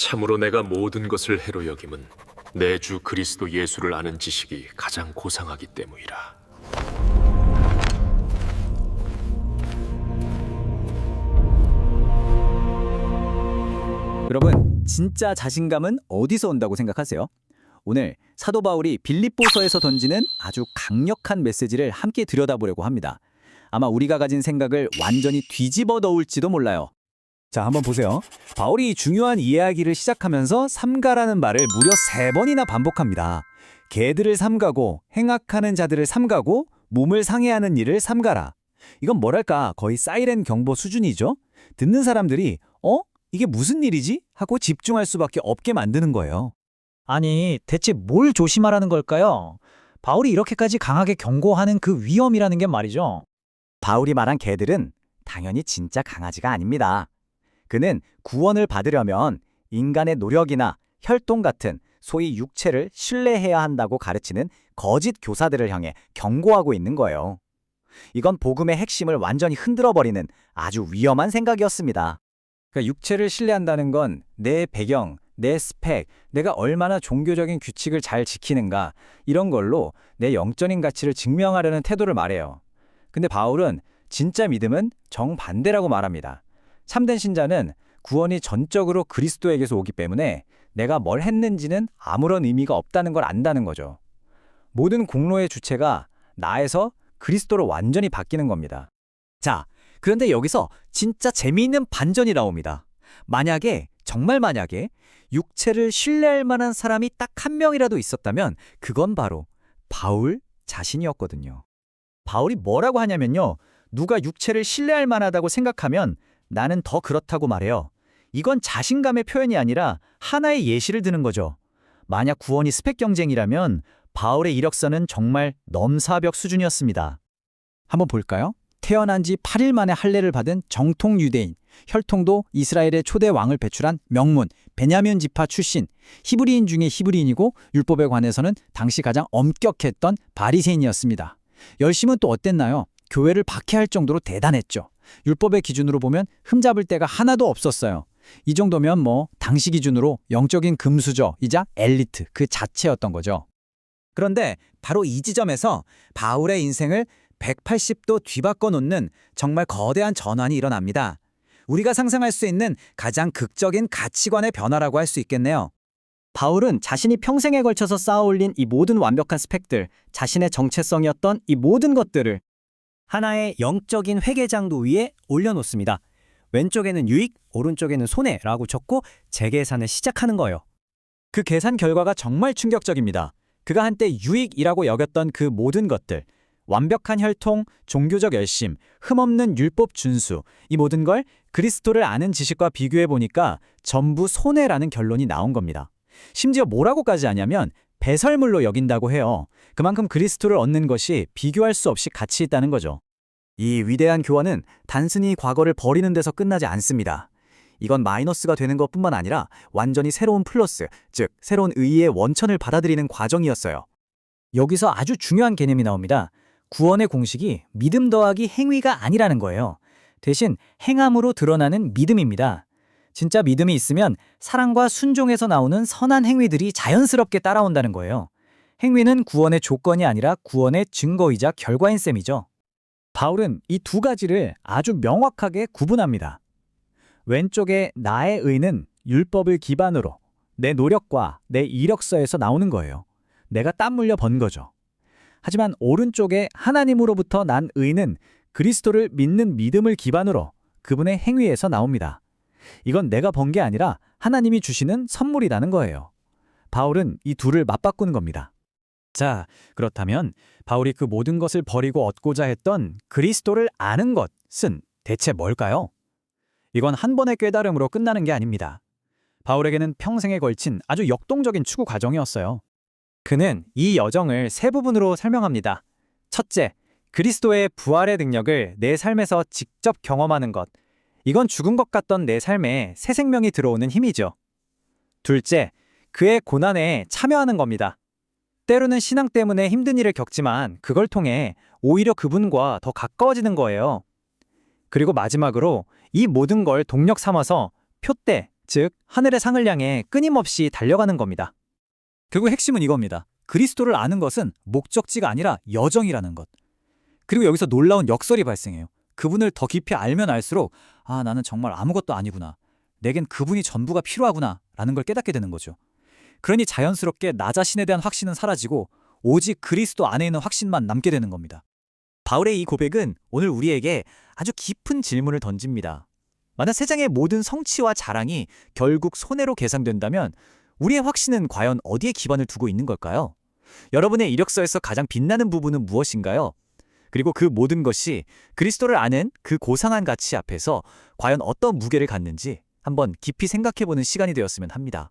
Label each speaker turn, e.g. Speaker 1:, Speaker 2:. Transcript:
Speaker 1: 참으로 내가 모든 것을 해로 여김은 내 주 그리스도 예수를 아는 지식이 가장 고상하기 때문이라.
Speaker 2: 여러분, 진짜 자신감은 어디서 온다고 생각하세요? 오늘 사도 바울이 빌립보서에서 던지는 아주 강력한 메시지를 함께 들여다보려고 합니다. 아마 우리가 가진 생각을 완전히 뒤집어 넣을지도 몰라요. 자, 한번 보세요. 바울이 중요한 이야기를 시작하면서 삼가라는 말을 무려 세 번이나 반복합니다. 개들을 삼가고 행악하는 자들을 삼가고 몸을 상해하는 일을 삼가라. 이건 뭐랄까 거의 사이렌 경보 수준이죠. 듣는 사람들이 어? 이게 무슨 일이지? 하고 집중할 수밖에 없게 만드는 거예요.
Speaker 3: 아니, 대체 뭘 조심하라는 걸까요? 바울이 이렇게까지 강하게 경고하는 그 위험이라는 게 말이죠.
Speaker 2: 바울이 말한 개들은 당연히 진짜 강아지가 아닙니다. 그는 구원을 받으려면 인간의 노력이나 혈통 같은 소위 육체를 신뢰해야 한다고 가르치는 거짓 교사들을 향해 경고하고 있는 거예요. 이건 복음의 핵심을 완전히 흔들어버리는 아주 위험한 생각이었습니다. 그러니까 육체를 신뢰한다는 건 내 배경, 내 스펙, 내가 얼마나 종교적인 규칙을 잘 지키는가 이런 걸로 내 영적인 가치를 증명하려는 태도를 말해요. 근데 바울은 진짜 믿음은 정반대라고 말합니다. 참된 신자는 구원이 전적으로 그리스도에게서 오기 때문에 내가 뭘 했는지는 아무런 의미가 없다는 걸 안다는 거죠. 모든 공로의 주체가 나에서 그리스도로 완전히 바뀌는 겁니다. 자, 그런데 여기서 진짜 재미있는 반전이 나옵니다. 만약에, 정말 만약에 육체를 신뢰할 만한 사람이 딱 한 명이라도 있었다면 그건 바로 바울 자신이었거든요. 바울이 뭐라고 하냐면요. 누가 육체를 신뢰할 만하다고 생각하면 나는 더 그렇다고 말해요. 이건 자신감의 표현이 아니라 하나의 예시를 드는 거죠. 만약 구원이 스펙 경쟁이라면 바울의 이력서는 정말 넘사벽 수준이었습니다. 한번 볼까요? 태어난 지 8일 만에 할례를 받은 정통 유대인, 혈통도 이스라엘의 초대 왕을 배출한 명문, 베냐민 지파 출신, 히브리인 중에 히브리인이고 율법에 관해서는 당시 가장 엄격했던 바리새인이었습니다. 열심은 또 어땠나요? 교회를 박해할 정도로 대단했죠. 율법의 기준으로 보면 흠잡을 데가 하나도 없었어요. 이 정도면 뭐 당시 기준으로 영적인 금수저이자 엘리트 그 자체였던 거죠. 그런데 바로 이 지점에서 바울의 인생을 180도 뒤바꿔 놓는 정말 거대한 전환이 일어납니다. 우리가 상상할 수 있는 가장 극적인 가치관의 변화라고 할 수 있겠네요. 바울은 자신이 평생에 걸쳐서 쌓아올린 이 모든 완벽한 스펙들, 자신의 정체성이었던 이 모든 것들을 하나의 영적인 회계장도 위에 올려놓습니다. 왼쪽에는 유익, 오른쪽에는 손해라고 적고 재계산을 시작하는 거예요. 그 계산 결과가 정말 충격적입니다. 그가 한때 유익이라고 여겼던 그 모든 것들, 완벽한 혈통, 종교적 열심, 흠없는 율법 준수, 이 모든 걸 그리스도를 아는 지식과 비교해 보니까 전부 손해라는 결론이 나온 겁니다. 심지어 뭐라고까지 하냐면 배설물로 여긴다고 해요. 그만큼 그리스도를 얻는 것이 비교할 수 없이 가치 있다는 거죠. 이 위대한 교환은 단순히 과거를 버리는 데서 끝나지 않습니다. 이건 마이너스가 되는 것뿐만 아니라 완전히 새로운 플러스, 즉 새로운 의의의 원천을 받아들이는 과정이었어요. 여기서 아주 중요한 개념이 나옵니다. 구원의 공식이 믿음 더하기 행위가 아니라는 거예요. 대신 행함으로 드러나는 믿음입니다. 진짜 믿음이 있으면 사랑과 순종에서 나오는 선한 행위들이 자연스럽게 따라온다는 거예요. 행위는 구원의 조건이 아니라 구원의 증거이자 결과인 셈이죠. 바울은 이 두 가지를 아주 명확하게 구분합니다. 왼쪽의 나의 의는 율법을 기반으로 내 노력과 내 이력서에서 나오는 거예요. 내가 땀 흘려 번 거죠. 하지만 오른쪽에 하나님으로부터 난 의는 그리스도를 믿는 믿음을 기반으로 그분의 행위에서 나옵니다. 이건 내가 번 게 아니라 하나님이 주시는 선물이라는 거예요. 바울은 이 둘을 맞바꾸는 겁니다. 자, 그렇다면 바울이 그 모든 것을 버리고 얻고자 했던 그리스도를 아는 것은 대체 뭘까요? 이건 한 번의 깨달음으로 끝나는 게 아닙니다. 바울에게는 평생에 걸친 아주 역동적인 추구 과정이었어요. 그는 이 여정을 세 부분으로 설명합니다. 첫째, 그리스도의 부활의 능력을 내 삶에서 직접 경험하는 것. 이건 죽은 것 같던 내 삶에 새 생명이 들어오는 힘이죠. 둘째, 그의 고난에 참여하는 겁니다. 때로는 신앙 때문에 힘든 일을 겪지만 그걸 통해 오히려 그분과 더 가까워지는 거예요. 그리고 마지막으로 이 모든 걸 동력 삼아서 표대, 즉 하늘의 상을 향해 끊임없이 달려가는 겁니다. 결국 핵심은 이겁니다. 그리스도를 아는 것은 목적지가 아니라 여정이라는 것. 그리고 여기서 놀라운 역설이 발생해요. 그분을 더 깊이 알면 알수록 아 나는 정말 아무것도 아니구나. 내겐 그분이 전부가 필요하구나 라는 걸 깨닫게 되는 거죠. 그러니 자연스럽게 나 자신에 대한 확신은 사라지고 오직 그리스도 안에 있는 확신만 남게 되는 겁니다. 바울의 이 고백은 오늘 우리에게 아주 깊은 질문을 던집니다. 만약 세상의 모든 성취와 자랑이 결국 손해로 계산된다면 우리의 확신은 과연 어디에 기반을 두고 있는 걸까요? 여러분의 이력서에서 가장 빛나는 부분은 무엇인가요? 그리고 그 모든 것이 그리스도를 아는 그 고상한 가치 앞에서 과연 어떤 무게를 갖는지 한번 깊이 생각해보는 시간이 되었으면 합니다.